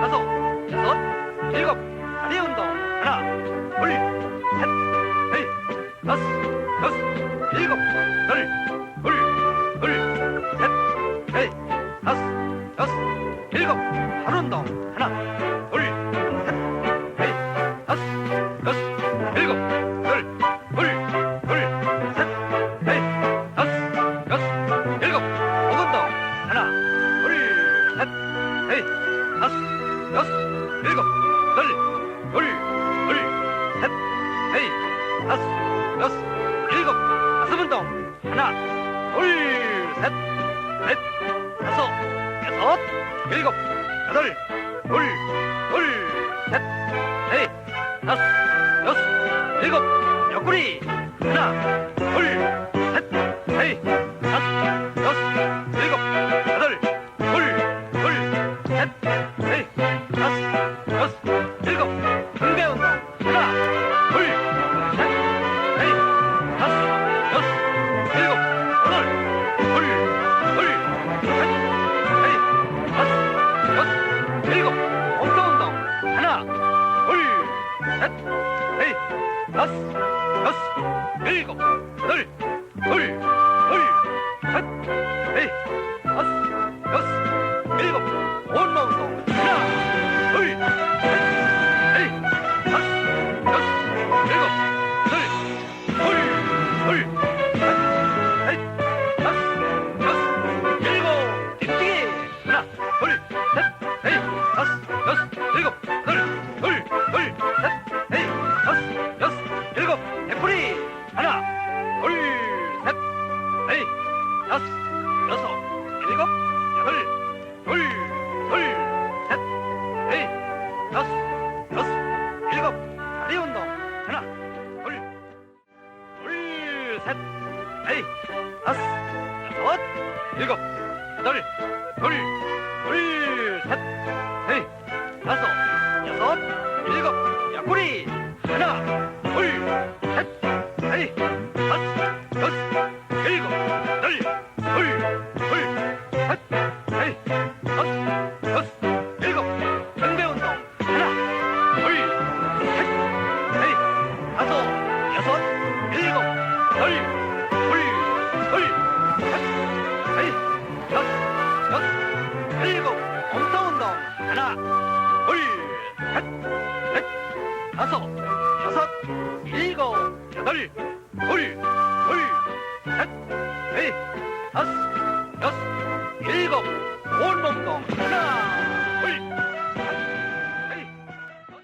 다섯, 여섯, 일곱, 다리 운동. 하나, 둘, 셋, 넷, 다섯, 여섯, 일곱, 열, 둘, 둘, 셋, 넷, 다섯, 여섯, 일곱, 다리 운동. 하나, 둘, 일곱, 열, 둘, 둘, 셋, 넷, 다섯, 여섯, 일곱, 가슴 운동 하나, 둘, 셋, 넷, 다섯, 여섯, 일곱, 여덟, 둘, 둘, 셋, 넷, 다섯, 여섯, 일곱, 옆구리 일곱, 등배 운동 하나, 둘, 셋, 넷, 다섯, 여섯, 일곱, 여덟, 둘, 둘, 셋, 넷, 다섯, 여섯, 일곱, 엉덩 운동 하나, 둘, 셋, 넷, 다섯, 여섯, 일곱, 여덟, 둘, 둘, 셋, 넷, 하나, 둘, 셋, 넷, 다섯, 여섯, 일곱, 여덟, 둘, 둘, 셋, 넷, 다섯, 여섯, 일곱, 옆구리! 하나, 둘, 셋, 넷, 다섯, 여섯, 일곱, 여덟, 둘, 둘, 셋, 넷, 다섯, 여섯, 일곱, 다리 운동. 하나, 둘, 둘, 셋, 넷, 다섯, 여섯, 일곱, 여덟, 둘, 둘, 셋, よし。